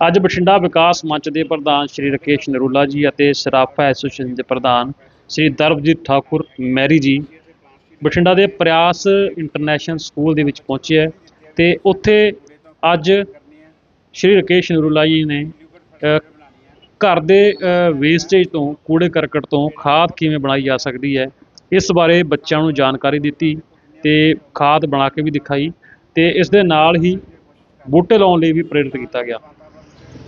ਅੱਜ ਬਠਿੰਡਾ ਵਿਕਾਸ ਮੰਚ ਦੇ ਪ੍ਰਧਾਨ ਸ਼੍ਰੀ ਰਕੇਸ਼ ਨਰੂਲਾ ਜੀ ਅਤੇ ਸਰਾਫਾ ਐਸੋਸੀਏਸ਼ਨ ਦੇ ਪ੍ਰਧਾਨ ਸ਼੍ਰੀ ਦਰਬਜੀਤ ਠਾਕੁਰ ਮੈਰੀ ਜੀ ਬਠਿੰਡਾ ਦੇ ਪ੍ਰਿਆਸ ਇੰਟਰਨੈਸ਼ਨਲ ਸਕੂਲ ਦੇ ਵਿੱਚ ਪਹੁੰਚੇ ਹੈ ਤੇ ਉੱਥੇ ਅੱਜ ਸ਼੍ਰੀ ਰਕੇਸ਼ ਨਰੂਲਾ ਜੀ ਨੇ ਘਰ ਦੇ ਵੇਸਟੇਜ ਤੋਂ, ਕੂੜੇ ਕਰਕਟ ਤੋਂ ਖਾਦ ਕਿਵੇਂ ਬਣਾਈ ਜਾ ਸਕਦੀ ਹੈ, ਇਸ ਬਾਰੇ ਬੱਚਿਆਂ ਨੂੰ ਜਾਣਕਾਰੀ ਦਿੱਤੀ ਤੇ ਖਾਦ ਬਣਾ ਕੇ ਵੀ ਦਿਖਾਈ ਤੇ ਇਸ ਦੇ ਨਾਲ ਹੀ ਬੂਟੇ ਲਾਉਣ ਲਈ ਵੀ ਪ੍ਰੇਰਿਤ ਕੀਤਾ ਗਿਆ।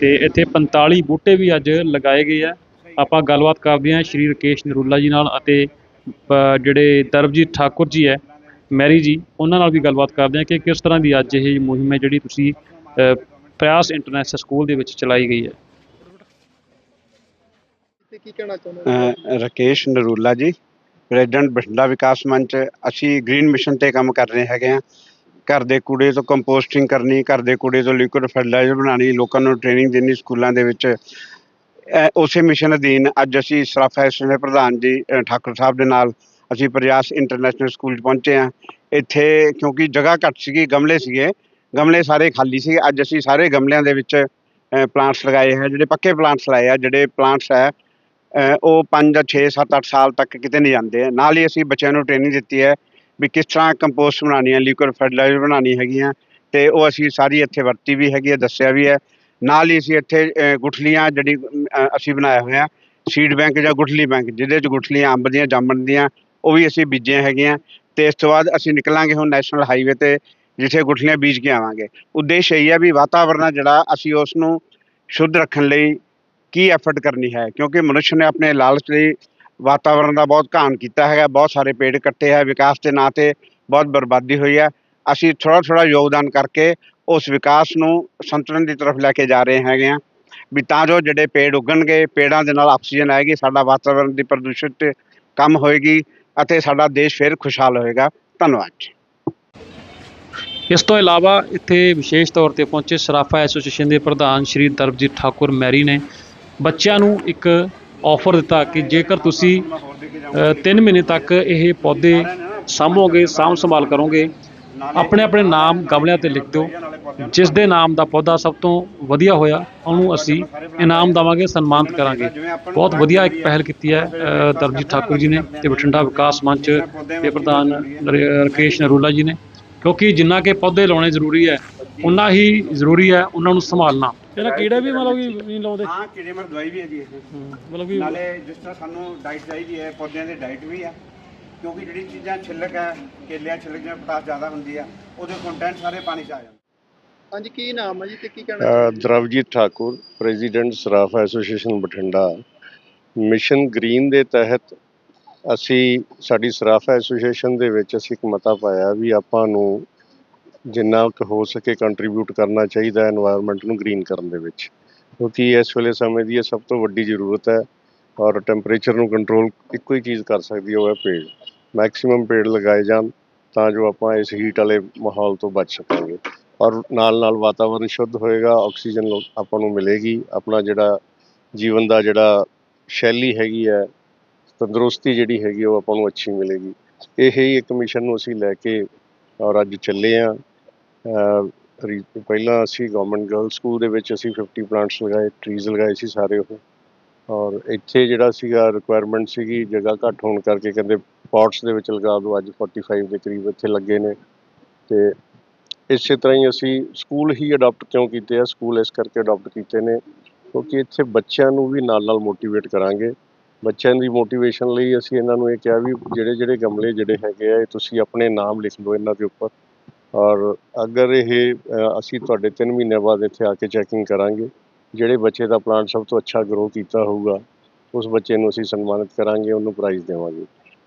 ਤੇ ਇੱਥੇ 45 ਬੂਟੇ ਵੀ ਅੱਜ ਲਗਾਏ ਗਏ ਆ। ਆਪਾਂ ਗੱਲਬਾਤ ਕਰਦੇ ਹਾਂ ਸ਼੍ਰੀ ਰਕੇਸ਼ ਨਰੂਲਾ ਜੀ ਨਾਲ ਅਤੇ ਜਿਹੜੇ ਦਰਬਜੀਤ ਠਾਕੁਰ ਜੀ ਹੈ ਮੈਰੀ ਜੀ ਉਹਨਾਂ ਨਾਲ ਵੀ ਗੱਲਬਾਤ ਕਰਦੇ ਹਾਂ ਕਿ ਕਿਸ ਤਰ੍ਹਾਂ ਦੀ ਅੱਜ ਇਹ ਮੁਹਿੰਮ ਹੈ ਜਿਹੜੀ ਤੁਸੀਂ ਅ, ਪ੍ਰਿਆਸ ਇੰਟਰਨੈਸ਼ਨਲ ਸਕੂਲ ਦੇ ਵਿੱਚ ਚਲਾਈ ਗਈ ਹੈ। ਤੇ ਕੀ ਕਹਿਣਾ ਚਾਹੁੰਦੇ ਰਕੇਸ਼ ਨਰੂਲਾ ਜੀ ਪ੍ਰੈਜ਼ੀਡੈਂਟ ਬਠਿੰਡਾ ਵਿਕਾਸ ਮੰਚ ਅਸੀਂ ਗ੍ਰੀਨ ਮਿਸ਼ਨ ਤੇ ਕੰਮ ਕਰ ਰਹੇ ਹੈਗੇ ਆ ਘਰ ਦੇ ਕੂੜੇ ਤੋਂ ਕੰਪੋਸਟਿੰਗ ਕਰਨੀ, ਘਰ ਦੇ ਕੂੜੇ ਤੋਂ ਲਿਕੁਇਡ ਫਰਟੀਲਾਈਜ਼ਰ ਬਣਾਉਣੀ, ਲੋਕਾਂ ਨੂੰ ਟ੍ਰੇਨਿੰਗ ਦੇਣੀ ਸਕੂਲਾਂ ਦੇ ਵਿੱਚ। ਉਸੇ ਮਿਸ਼ਨ ਅਧੀਨ ਅੱਜ ਅਸੀਂ ਸਰਾਫਾ ਐਸੋਸੀਏਸ਼ਨ ਦੇ ਪ੍ਰਧਾਨ ਜੀ ਠਾਕੁਰ ਸਾਹਿਬ ਦੇ ਨਾਲ ਅਸੀਂ ਪ੍ਰਯਾਸ ਇੰਟਰਨੈਸ਼ਨਲ ਸਕੂਲ 'ਚ ਪਹੁੰਚੇ ਆ ਇੱਥੇ ਕਿਉਂਕਿ ਜਗ੍ਹਾ ਘੱਟ ਸੀਗੀ, ਗਮਲੇ ਸੀਗੇ। ਗਮਲੇ ਸਾਰੇ ਖਾਲੀ ਸੀ ਅੱਜ ਅਸੀਂ ਸਾਰੇ ਗਮਲਿਆਂ ਦੇ ਵਿੱਚ ਪਲਾਂਟਸ ਲਗਾਏ ਹੈ, ਜਿਹੜੇ ਪੱਕੇ ਪਲਾਂਟਸ ਲਾਏ ਆ, ਜਿਹੜੇ ਪਲਾਂਟਸ ਹੈ ਉਹ 5 6 7 8 ਸਾਲ ਤੱਕ ਕਿਤੇ ਨਹੀਂ ਜਾਂਦੇ। ਨਾਲ ਹੀ ਅਸੀਂ ਬੱਚਿਆਂ ਨੂੰ ਟ੍ਰੇਨਿੰਗ ਦਿੱਤੀ ਹੈ। ਵੀ ਕਿਸ ਤਰ੍ਹਾਂ ਕੰਪੋਸਟ ਬਣਾਉਣੀ ਹੈ ਲਿਕੁਇਡ ਫਰਟੀਲਾਈਜ਼ਰ ਬਣਾਉਣੀ ਹੈਗੀ ਆ ਤੇ ਉਹ ਅਸੀਂ ਸਾਰੀ ਇੱਥੇ ਵਰਤੀ ਵੀ ਹੈਗੀ ਹੈ, ਦੱਸਿਆ ਵੀ ਹੈ। ਨਾਲ ਹੀ ਅਸੀਂ ਇੱਥੇ ਗੁਠਲੀਆਂ ਜਿਹੜੀ ਅਸੀਂ ਬਣਾਇਆ ਹੋਇਆ ਸੀਡ ਬੈਂਕ ਜਾਂ ਗੁਠਲੀ ਬੈਂਕ ਜਿਹਦੇ ਚ ਗੁਠਲੀਆਂ, ਅੰਬ ਦੀਆਂ, ਜਾਮਣ ਦੀਆਂ, ਉਹ ਵੀ ਅਸੀਂ ਬੀਜੀਆਂ ਹੈਗੀਆਂ। ਤੇ ਇਸ ਤੋਂ ਬਾਅਦ ਅਸੀਂ ਨਿਕਲਾਂਗੇ ਹੁਣ ਨੈਸ਼ਨਲ ਹਾਈਵੇ ਤੇ, ਜਿੱਥੇ ਗੁਠਲੀਆਂ ਬੀਜ ਕੇ ਆਵਾਂਗੇ। ਉਦੇਸ਼ ਇਹ ਹੈ ਵੀ ਵਾਤਾਵਰਨ ਆ ਜਿਹੜਾ, ਅਸੀਂ ਉਸ ਨੂੰ ਸ਼ੁੱਧ ਰੱਖਣ ਲਈ ਕੀ ਐਫਰਟ ਕਰਨੀ ਹੈ, ਕਿਉਂਕਿ ਮਨੁੱਖ ਨੇ ਆਪਣੇ ਲਾਲਚ ਲਈ ਵਾਤਾਵਰਣ ਦਾ ਬਹੁਤ ਘਾਣ ਕੀਤਾ ਹੈਗਾ, ਬਹੁਤ ਸਾਰੇ ਪੇੜ ਕੱਟੇ ਹੈ, ਵਿਕਾਸ ਦੇ ਨਾਂ ਤੇ ਬਹੁਤ ਬਰਬਾਦੀ ਹੋਈ ਹੈ। ਅਸੀਂ ਥੋੜਾ ਥੋੜਾ ਯੋਗਦਾਨ ਕਰਕੇ ਉਸ ਵਿਕਾਸ ਨੂੰ ਸੰਤੁਲਨ ਦੀ ਤਰਫ ਲੈ ਕੇ ਜਾ ਰਹੇ ਹੈਗੇ ਆ ਵੀ ਤਾਂ ਜੋ ਜਿਹੜੇ ਪੇੜ ਉੱਗਣਗੇ, ਪੇੜਾਂ ਦੇ ਨਾਲ ਆਕਸੀਜਨ ਆਏਗੀ, ਸਾਡਾ ਵਾਤਾਵਰਣ ਦੀ ਪ੍ਰਦੂਸ਼ਣ ਪ੍ਰਦੂਸ਼ਿਤ ਕੰਮ ਹੋਏਗੀ ਅਤੇ ਸਾਡਾ ਦੇਸ਼ ਫਿਰ ਖੁਸ਼ਹਾਲ ਹੋਏਗਾ। ਧੰਨਵਾਦ ਜੀ। ਇਸ ਤੋਂ ਇਲਾਵਾ ਇੱਥੇ ਵਿਸ਼ੇਸ਼ ਤੌਰ ਤੇ ਪਹੁੰਚੇ ਸਰਾਫਾ ਐਸੋਸੀਏਸ਼ਨ ਦੇ ਪ੍ਰਧਾਨ ਸ਼੍ਰੀ ਦਰਬਜੀਤ ਠਾਕੁਰ ਮੈਰੀ ਨੇ ਬੱਚਿਆਂ ਨੂੰ ਇੱਕ ਆਫਰ ਦਿੱਤਾ ਕਿ ਜੇਕਰ ਤੁਸੀਂ 3 ਮਹੀਨੇ ਤੱਕ ਇਹ ਪੌਦੇ ਸਾਂਭੋਗੇ, ਸਾਂਭ ਸੰਭਾਲ ਕਰੋਗੇ, ਆਪਣੇ ਆਪਣੇ ਨਾਮ ਗਮਲਿਆਂ ਤੇ ਲਿਖ ਦਿਓ, ਜਿਸ ਦੇ ਨਾਮ ਦਾ ਪੌਦਾ ਸਭ ਤੋਂ ਵਧੀਆ ਹੋਇਆ, ਉਹਨੂੰ ਅਸੀਂ ਇਨਾਮ ਦੇਵਾਂਗੇ, ਸਨਮਾਨਿਤ ਕਰਾਂਗੇ। ਬਹੁਤ ਵਧੀਆ ਇੱਕ ਪਹਿਲ ਕੀਤੀ ਹੈ ਦਰਜੀਤ ਠਾਕੁਰ ਜੀ ਨੇ ਤੇ ਬਠਿੰਡਾ ਵਿਕਾਸ ਮੰਚ ਦੇ ਪ੍ਰਧਾਨ ਨਰੇ- ਰਕੇਸ਼ ਨਰੂਲਾ ਜੀ ਨੇ। ਕਿਉਂਕਿ ਜਿੰਨਾ ਕਿ ਪੌਦੇ ਲਾਉਣੇ ਜ਼ਰੂਰੀ ਹੈ ਉਨਾ ਹੀ ਜ਼ਰੂਰੀ ਹੈ ਉਹਨਾਂ ਨੂੰ ਸੰਭਾਲਣਾ। ਇਹਦਾ ਕੀੜੇ ਵੀ ਮਤਲਬ ਕਿ ਨਹੀਂ ਲਾਉਂਦੇ? ਹਾਂ ਕੀੜੇ ਮਰ ਦਵਾਈ ਵੀ ਹੈ ਮਤਲਬ ਕਿ ਨਾਲੇ ਜਿਸ ਤਰ੍ਹਾਂ ਸਾਨੂੰ ਡਾਈਟ ਚਾਹੀਦੀ ਹੈ ਪੌਦਿਆਂ ਦੀ ਡਾਈਟ ਵੀ ਹੈ ਕਿਉਂਕਿ ਜਿਹੜੀ ਚੀਜ਼ਾਂ ਛਿੱਲਕ ਹੈ ਕੇਲਿਆਂ ਛਿੱਲਕ ਜਿਵੇਂ ਪੋਟਾਸ਼ ਜ਼ਿਆਦਾ ਹੁੰਦੀ ਆ ਉਹਦੇ ਕੰਟੈਂਟ ਸਾਰੇ ਪਾਣੀ 'ਚ ਆ ਜਾਂਦੇ। ਹਾਂਜੀ ਕੀ ਨਾਮ ਹੈ ਜੀ ਤੇ ਕੀ ਕਹਿਣਾ? ਦਰਵਜੀਤ ਠਾਕੁਰ ਪ੍ਰੈਜ਼ੀਡੈਂਟ ਸਰਾਫਾ ਐਸੋਸੀਏਸ਼ਨ ਬਠਿੰਡਾ। ਮਿਸ਼ਨ ਗ੍ਰੀਨ ਦੇ ਤਹਿਤ ਅਸੀਂ ਸਾਡੀ ਸਰਾਫਾ ਐਸੋਸੀਏਸ਼ਨ ਦੇ ਵਿੱਚ ਅਸੀਂ ਇੱਕ ਮਤਾ ਪਾਇਆ ਵੀ ਆਪਾਂ ਨੂੰ ਜਿੰਨਾ ਕੁ ਹੋ ਸਕੇ ਕੰਟਰੀਬਿਊਟ ਕਰਨਾ ਚਾਹੀਦਾ এনवायरमेंट ਨੂੰ ਗ੍ਰੀਨ ਕਰਨ ਦੇ ਵਿੱਚ। ਕਿਉਂਕਿ ਇਸ ਵੇਲੇ ਸਮੇਂ ਦੀ ਇਹ ਸਭ ਤੋਂ ਵੱਡੀ ਜ਼ਰੂਰਤ ਹੈ ਔਰ ਟੈਂਪਰੇਚਰ ਨੂੰ ਕੰਟਰੋਲ ਇੱਕੋ ਹੀ ਚੀਜ਼ ਕਰ ਸਕਦੀ ਹੈ, ਉਹ ਹੈ ਪੇੜ। ਮੈਕਸਿਮਮ ਪੇੜ ਲਗਾਏ ਜਾਣ ਤਾਂ ਜੋ ਆਪਾਂ ਇਸ ਹੀਟ ਵਾਲੇ ਮਾਹੌਲ ਤੋਂ ਬਚ ਸਕਾਂਗੇ ਔਰ ਨਾਲ ਨਾਲ ਵਾਤਾਵਰਨ ਸ਼ੁੱਧ ਹੋਏਗਾ ਆਕਸੀਜਨ ਆਪਾਂ ਨੂੰ ਮਿਲੇਗੀ। ਆਪਣਾ ਜਿਹੜਾ ਜੀਵਨ ਦਾ ਜਿਹੜਾ ਸ਼ੈਲੀ ਹੈਗੀ ਹੈ, ਤੰਦਰੁਸਤੀ ਜਿਹੜੀ ਹੈਗੀ ਉਹ ਆਪਾਂ ਨੂੰ ਅੱਛੀ ਮਿਲੇਗੀ। ਇਹ ਹੀ ਇੱਕ ਮਿਸ਼ਨ ਨੂੰ ਅਸੀਂ ਲੈ ਕੇ ਔਰ ਅੱਜ ਚੱਲੇ ਆ ਪਹਿਲਾਂ ਅਸੀਂ ਗਵਰਨਮੈਂਟ ਗਰਲ ਸਕੂਲ ਦੇ ਵਿੱਚ ਅਸੀਂ 50 ਪਲਾਂਟਸ ਲਗਾਏ ਟਰੀਜ਼ ਲਗਾਏ ਸੀ ਸਾਰੇ ਉਹ। ਔਰ ਇੱਥੇ ਜਿਹੜਾ ਸੀਗਾ ਰਿਕੁਆਇਰਮੈਂਟ ਸੀਗੀ, ਜਗ੍ਹਾ ਘੱਟ ਹੋਣ ਕਰਕੇ ਕਹਿੰਦੇ ਪੌਟਸ ਦੇ ਵਿੱਚ ਲਗਾ ਦਿਓ, ਅੱਜ 45 ਦੇ ਕਰੀਬ ਇੱਥੇ ਲੱਗੇ ਨੇ। ਤੇ ਇਸੇ ਤਰ੍ਹਾਂ ਹੀ ਅਸੀਂ ਸਕੂਲ ਹੀ ਅਡਾਪਟ ਕਿਉਂ ਕੀਤੇ ਆ? ਸਕੂਲ ਇਸ ਕਰਕੇ ਅਡਾਪਟ ਕੀਤੇ ਨੇ, ਕਿਉਂਕਿ ਇੱਥੇ ਬੱਚਿਆਂ ਨੂੰ ਵੀ ਨਾਲ ਨਾਲ ਮੋਟੀਵੇਟ ਕਰਾਂਗੇ। ਬੱਚਿਆਂ ਦੀ ਮੋਟੀਵੇਸ਼ਨ ਲਈ ਅਸੀਂ ਇਹਨਾਂ ਨੂੰ ਇਹ ਕਿਹਾ ਵੀ ਜਿਹੜੇ ਜਿਹੜੇ ਗਮਲੇ ਜਿਹੜੇ ਹੈਗੇ ਆ, ਇਹ ਤੁਸੀਂ ਆਪਣੇ ਨਾਮ ਲਿਖ ਲਓ ਇਹਨਾਂ ਦੇ ਉੱਪਰ। ਔਰ ਅਗਰ ਇਹ ਅਸੀਂ ਤੁਹਾਡੇ 3 ਮਹੀਨੇ ਬਾਅਦ ਇੱਥੇ ਆ ਕੇ ਚੈਕਿੰਗ ਕਰਾਂਗੇ, ਜਿਹੜੇ ਬੱਚੇ ਦਾ ਪਲਾਂਟ ਸਭ ਤੋਂ ਅੱਛਾ ਗਰੋ ਕੀਤਾ ਹੋਊਗਾ, ਉਸ ਬੱਚੇ ਨੂੰ ਅਸੀਂ ਸਨਮਾਨਿਤ ਕਰਾਂਗੇ, ਉਹਨੂੰ ਪ੍ਰਾਈਜ਼ ਦੇਵਾਂਗੇ।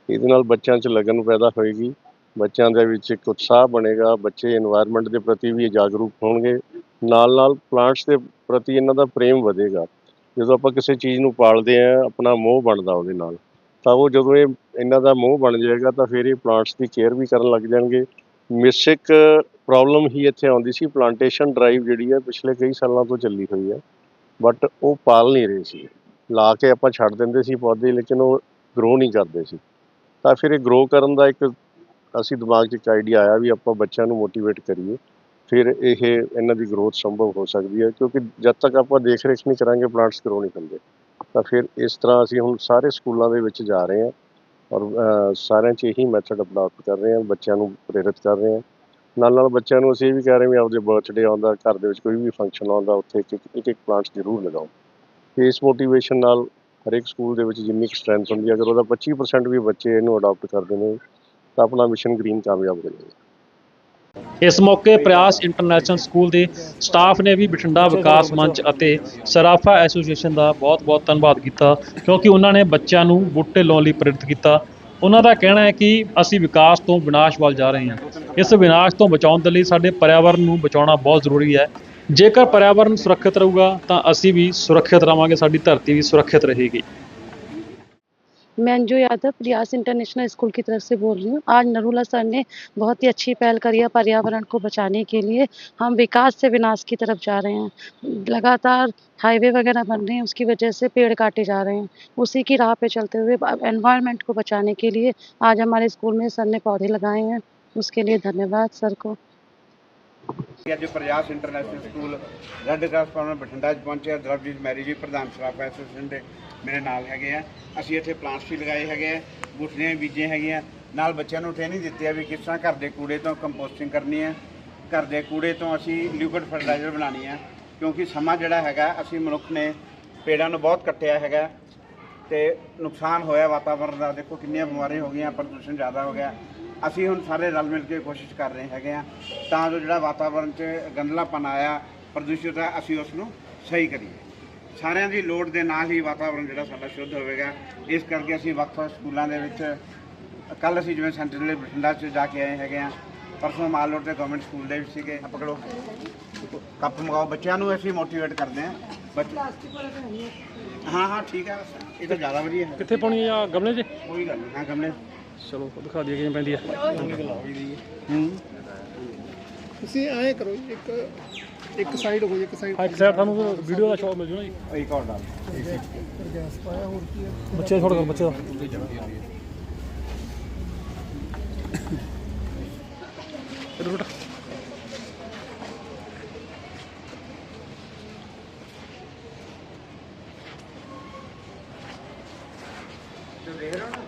ਇਹਦੇ ਨਾਲ ਬੱਚਿਆਂ 'ਚ ਲਗਨ ਪੈਦਾ ਹੋਏਗੀ, ਬੱਚਿਆਂ ਦੇ ਵਿੱਚ ਇੱਕ ਉਤਸ਼ਾਹ ਬਣੇਗਾ, ਬੱਚੇ এনवायरमेंट ਦੇ ਪ੍ਰਤੀ ਵੀ ਜਾਗਰੂਕ ਹੋਣਗੇ, ਨਾਲ-ਨਾਲ ਪਲਾਂਟਸ ਦੇ ਪ੍ਰਤੀ ਇਹਨਾਂ ਦਾ ਪ੍ਰੇਮ ਵਧੇਗਾ। ਜਦੋਂ ਆਪਾਂ ਕਿਸੇ ਚੀਜ਼ ਨੂੰ ਪਾਲਦੇ ਆ ਆਪਣਾ ਮੋਹ ਬਣਦਾ ਉਹਦੇ ਨਾਲ, ਤਾਂ ਉਹ ਜਦੋਂ ਇਹ, ਇਹਨਾਂ ਦਾ ਮੋਹ ਬਣ ਜਾਏਗਾ, ਤਾਂ ਫਿਰ ਇਹ ਪਲਾਂਟਸ ਦੀ ਕੇਅਰ ਵੀ ਕਰਨ ਲੱਗ ਜਾਣਗੇ ਮਿਸਿਕ ਪ੍ਰੋਬਲਮ ਹੀ ਇੱਥੇ ਆਉਂਦੀ ਸੀ। ਪਲਾਂਟੇਸ਼ਨ ਡਰਾਈਵ ਜਿਹੜੀ ਹੈ ਪਿਛਲੇ ਕਈ ਸਾਲਾਂ ਤੋਂ ਚੱਲੀ ਹੋਈ ਹੈ। ਬਟ ਉਹ ਪਾਲ ਨਹੀਂ ਰਹੇ ਸੀ। ਲਾ ਕੇ ਆਪਾਂ ਛੱਡ ਦਿੰਦੇ ਸੀ ਪੌਦੇ, ਲੇਕਿਨ ਉਹ ਗਰੋ ਨਹੀਂ ਕਰਦੇ ਸੀ। ਤਾਂ ਫਿਰ ਇਹ ਗਰੋ ਕਰਨ ਦਾ ਇੱਕ ਅਸੀਂ ਦਿਮਾਗ 'ਚ ਇੱਕ ਆਈਡੀਆ ਆਇਆ ਵੀ ਆਪਾਂ ਬੱਚਿਆਂ ਨੂੰ ਮੋਟੀਵੇਟ ਕਰੀਏ। ਫਿਰ ਇਹ ਇਹਨਾਂ ਦੀ ਗਰੋਥ ਸੰਭਵ ਹੋ ਸਕਦੀ ਹੈ। ਕਿਉਂਕਿ ਜਦ ਤੱਕ ਆਪਾਂ ਦੇਖ ਰੇਖ ਨਹੀਂ ਕਰਾਂਗੇ ਪਲਾਂਟਸ ਗਰੋ ਨਹੀਂ ਕਰਦੇ। ਤਾਂ ਫਿਰ ਇਸ ਤਰ੍ਹਾਂ ਅਸੀਂ ਹੁਣ ਸਾਰੇ ਸਕੂਲਾਂ ਦੇ ਵਿੱਚ ਜਾ ਰਹੇ ਹਾਂ। ਔਰ ਸਾਰਿਆਂ 'ਚ ਇਹੀ ਮੈਥਡ ਅਡਾਪਟ ਕਰ ਰਹੇ ਹਾਂ, ਬੱਚਿਆਂ ਨੂੰ ਪ੍ਰੇਰਿਤ ਕਰ ਰਹੇ ਹਾਂ। ਨਾਲ ਨਾਲ ਬੱਚਿਆਂ ਨੂੰ ਅਸੀਂ ਇਹ ਵੀ ਕਹਿ ਰਹੇ ਵੀ ਆਪਦੇ ਬਰਥਡੇ ਆਉਂਦਾ, ਘਰ ਦੇ ਵਿੱਚ ਕੋਈ ਵੀ ਫੰਕਸ਼ਨ ਆਉਂਦਾ, ਉੱਥੇ ਇੱਕ ਇੱਕ ਇੱਕ ਪਲਾਂਟ ਜ਼ਰੂਰ ਲਗਾਓ। ਤੇ ਇਸ ਮੋਟੀਵੇਸ਼ਨ ਨਾਲ ਹਰੇਕ ਸਕੂਲ ਦੇ ਵਿੱਚ ਜਿੰਨੀ ਸਟਰੈਂਥ ਹੁੰਦੀ ਹੈ, ਅਗਰ ਉਹਦਾ 25% ਵੀ ਬੱਚੇ ਇਹਨੂੰ ਅਡਾਪਟ ਕਰਦੇ ਨੇ, ਤਾਂ ਆਪਣਾ ਮਿਸ਼ਨ ਗ੍ਰੀਨ ਕਾਮਯਾਬ ਹੋ ਜਾਏਗਾ ਇਸ ਮੌਕੇ ਪ੍ਰਯਾਸ ਇੰਟਰਨੈਸ਼ਨਲ ਸਕੂਲ ਦੇ ਸਟਾਫ ਨੇ ਵੀ ਬਠਿੰਡਾ ਵਿਕਾਸ ਮੰਚ ਅਤੇ ਸਰਾਫਾ ਐਸੋਸੀਏਸ਼ਨ ਦਾ ਬਹੁਤ-ਬਹੁਤ ਧੰਨਵਾਦ ਕੀਤਾ, ਕਿਉਂਕਿ ਉਹਨਾਂ ਨੇ ਬੱਚਿਆਂ ਨੂੰ ਬੂਟੇ ਲਾਉਣ ਲਈ ਪ੍ਰੇਰਿਤ ਕੀਤਾ। ਉਹਨਾਂ ਦਾ ਕਹਿਣਾ ਹੈ ਕਿ ਅਸੀਂ ਵਿਕਾਸ ਤੋਂ ਵਿਨਾਸ਼ ਵੱਲ ਜਾ ਰਹੇ ਹਾਂ। ਇਸ ਵਿਨਾਸ਼ ਤੋਂ ਬਚਾਉਣ ਦੇ ਲਈ ਸਾਡੇ ਪਰਿਆਵਰਨ ਨੂੰ ਬਚਾਉਣਾ ਬਹੁਤ ਜ਼ਰੂਰੀ ਹੈ। ਜੇਕਰ ਪਰਿਆਵਰਨ ਸੁਰੱਖਿਅਤ ਰਹੂਗਾ, ਤਾਂ ਅਸੀਂ ਵੀ ਸੁਰੱਖਿਅਤ ਰਵਾਂਗੇ ਸਾਡੀ ਧਰਤੀ ਵੀ ਸੁਰੱਖਿਅਤ ਰਹੇਗੀ। मैं अंजू यादव प्रयास इंटरनेशनल स्कूल की तरफ़ से बोल रही हूँ। आज नरूला सर ने बहुत ही अच्छी पहल करी है पर्यावरण को बचाने के लिए। हम विकास से विनाश की तरफ़ जा रहे हैं। लगातार हाईवे वगैरह बन रहे हैं, उसकी वजह से पेड़ काटे जा रहे हैं। उसी की राह पे चलते हुए एनवायरनमेंट को बचाने के लिए आज हमारे स्कूल में सर ने पौधे लगाए हैं। उसके लिए धन्यवाद सर को। ਅੱਜ Prayas international school red cross farm Bathinda 'ਚ ਪਹੁੰਚਿਆ ਦਰਬਜੀਤ ਮੈਰੀ ਜੀ, ਪ੍ਰਧਾਨ ਸਰਾਫਾ ਐਸੋਸੀਏਸ਼ਨ ਦੇ ਮੇਰੇ ਨਾਲ ਹੈਗੇ ਆ। ਅਸੀਂ ਇੱਥੇ ਪਲਾਂਟਸ ਵੀ ਲਗਾਏ ਹੈਗੇ ਆ, ਬੂਟੀਆਂ ਵੀ ਬੀਜੇ ਹੈਗੀਆਂ। ਨਾਲ ਬੱਚਿਆਂ ਨੂੰ ਟ੍ਰੇਨਿੰਗ ਦਿੱਤੀ ਆ ਵੀ ਕਿਸ ਤਰ੍ਹਾਂ ਘਰ ਦੇ ਕੂੜੇ ਤੋਂ ਕੰਪੋਸਟਿੰਗ ਕਰਨੀ ਹੈ ਘਰ ਦੇ ਕੂੜੇ ਤੋਂ ਅਸੀਂ ਲਿਕੁਇਡ ਫਰਟੀਲਾਈਜ਼ਰ ਬਣਾਉਣੀ ਹੈ ਕਿਉਂਕਿ ਸਮਾਂ ਜਿਹੜਾ ਹੈਗਾ, ਅਸੀਂ ਮਨੁੱਖ ਨੇ ਪੇੜਾਂ ਨੂੰ ਬਹੁਤ ਕੱਟਿਆ ਹੈਗਾ। ਤੇ ਨੁਕਸਾਨ ਹੋਇਆ ਵਾਤਾਵਰਣ ਦਾ। ਦੇਖੋ ਕਿੰਨੀਆਂ ਬਿਮਾਰੀਆਂ ਹੋ ਗਈਆਂ, ਪ੍ਰਦੂਸ਼ਣ ਜ਼ਿਆਦਾ ਹੋ ਗਿਆ। ਅਸੀਂ ਹੁਣ ਸਾਰੇ ਰਲ ਮਿਲ ਕੇ ਕੋਸ਼ਿਸ਼ ਕਰ ਰਹੇ ਹੈਗੇ ਆ ਤਾਂ ਜੋ ਜਿਹੜਾ ਵਾਤਾਵਰਣ 'ਚ ਗੰਦਲਾਪਨ ਆਇਆ ਪ੍ਰਦੂਸ਼ਿਤ ਹੈ ਅਸੀਂ ਉਸ ਨੂੰ ਸਹੀ ਕਰੀਏ। ਸਾਰਿਆਂ ਦੀ ਲੋੜ ਦੇ ਨਾਲ ਹੀ ਵਾਤਾਵਰਣ ਜਿਹੜਾ ਸਾਡਾ ਸ਼ੁੱਧ ਹੋਵੇਗਾ। ਇਸ ਕਰਕੇ ਅਸੀਂ ਵੱਖ-ਵੱਖ ਸਕੂਲਾਂ ਦੇ ਵਿੱਚ ਕੱਲ ਅਸੀਂ ਜਿਵੇਂ ਸੈਂਟਰਲ ਬਠਿੰਡਾ 'ਚ ਜਾ ਕੇ ਆਏ ਹੈਗੇ ਆ ਪਰਸੋਂ ਮਾਲ ਰੋਡ ਤੇ ਗਵਰਨਮੈਂਟ ਸਕੂਲ ਦੇ ਵਿੱਚ ਸੀਗੇ। ਪਕੜੋ। ਕੱਪ ਮੰਗਾਓ। ਬੱਚਿਆਂ ਨੂੰ ਅਸੀਂ ਮੋਟੀਵੇਟ ਕਰਦੇ ਬੱਚੇ ਹਾਂ ਹਾਂ ਠੀਕ ਹੈ। ਇਹ ਤਾਂ ਜ਼ਿਆਦਾ ਵਧੀਆ ਹੈ। ਕਿੱਥੇ ਪਾਉਣੀ ਆ ਗਮਲੇ 'ਚ? ਕੋਈ ਗੱਲ ਨਹੀਂ। ਹਾਂ ਗਮਲੇ। ਚਲੋ ਦਿਖਾ ਦਈਏ ਕਿਵੇਂ ਪੈਂਦੀ ਆ। ਹੂੰ। ਤੁਸੀਂ ਐਂ ਕਰੋ ਜੀ, ਇੱਕ ਇੱਕ ਸਾਈਡ ਹੋ ਜੀ ਇੱਕ ਸਾਈਡ ਇੱਕ ਸਾਈਡ ਤੁਹਾਨੂੰ ਵੀਡੀਓ ਦਾ ਸ਼ੌਕ ਮਿਲ ਜੂਗਾ ਜੀ ਇੱਕ ਹੋਰ ਡਾਲ ਗੈਸ ਪਾਇਆ ਹੋਰ ਕੀ ਹੈ ਬੱਚੇ ਛੋੜ ਕਰ ਬੱਚੇ ਦਾ ਬੇਟਾ ਜੋ ਦੇਖ ਰਹੇ ਹੋ ਨਾ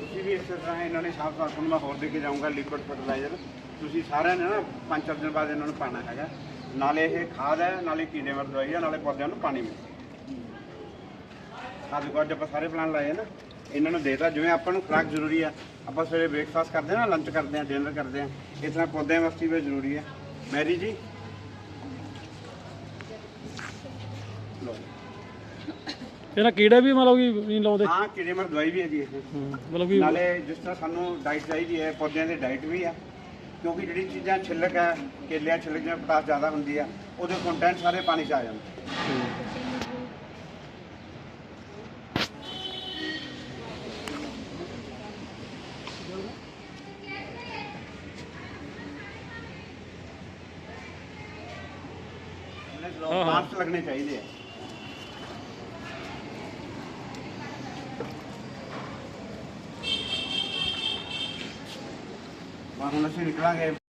ਤੁਸੀਂ ਵੀ ਇਸੇ ਤਰ੍ਹਾਂ ਇਹਨਾਂ ਨੇ ਸਾਫ਼ ਸਾਫ਼ ਮੈਂ ਹੋਰ ਦੇ ਕੇ ਜਾਊਂਗਾ ਲਿਕੁਇਡ ਫਰਟੀਲਾਈਜ਼ਰ ਤੁਸੀਂ ਸਾਰਿਆਂ ਨੇ ਨਾ ਪੰਜ ਚਾਰ ਦਿਨ ਬਾਅਦ ਇਹਨਾਂ ਨੂੰ ਪਾਣਾ ਹੈਗਾ। ਨਾਲੇ ਇਹ ਖਾਦ ਹੈ, ਨਾਲੇ ਕੀੜੇ ਮਾਰ ਦਵਾਈ ਹੈ, ਨਾਲੇ ਪੌਦਿਆਂ ਨੂੰ ਪਾਣੀ ਮਿਲਦਾ ਅੱਜ ਦੇਖੋ ਆਪਾਂ ਸਾਰੇ ਪਲਾਨ ਲਾਏ ਨਾ, ਇਹਨਾਂ ਨੂੰ ਦੇਤਾ, ਜਿਵੇਂ ਆਪਾਂ ਨੂੰ ਖੁਰਾਕ ਜ਼ਰੂਰੀ ਆ। ਆਪਾਂ ਸਵੇਰੇ ਬ੍ਰੇਕਫਾਸਟ ਕਰਦੇ ਆ ਨਾ ਲੰਚ ਕਰਦੇ ਆ ਡਿਨਰ ਕਰਦੇ ਆ ਇਸ ਤਰ੍ਹਾਂ ਪੌਦਿਆਂ ਵਾਸਤੇ ਵੀ ਜ਼ਰੂਰੀ ਹੈ ਮੈਰੀ ਜੀ? ਲਓ। ਇਹਨਾਂ ਕੀੜੇ ਵੀ ਮਤਲਬ ਕਿ ਨਹੀਂ ਲਾਉਂਦੇ? ਹਾਂ ਕੀੜੇ ਮਾਰ ਦਵਾਈ ਵੀ ਹੈ ਜੀ। ਇਹ ਹੂੰ, ਮਤਲਬ ਕਿ ਨਾਲੇ ਜਿਸ ਤਰ੍ਹਾਂ ਸਾਨੂੰ ਡਾਈਟ ਚਾਹੀਦੀ ਹੈ ਪੌਦਿਆਂ ਦੀ ਡਾਈਟ ਵੀ ਆ ਕਿਉਂਕਿ ਜਿਹੜੀ ਚੀਜ਼ਾਂ ਛਿੱਲਕ ਹੈ ਕੇਲਿਆਂ ਛਿੱਲਕ ਜਿਵੇਂ ਪੋਟਾਸ ਜ਼ਿਆਦਾ ਹੁੰਦੀ ਆ ਉਹਦੇ ਕੰਟੈਂਟ ਸਾਰੇ ਪਾਣੀ 'ਚ ਆ ਜਾਂਦੇ। ਹਾਂ। plants ਲੱਗਣੇ ਚਾਹੀਦੇ ਆ। ਹੁਣ ਅਸੀਂ ਨਿਕਲਾਂਗੇ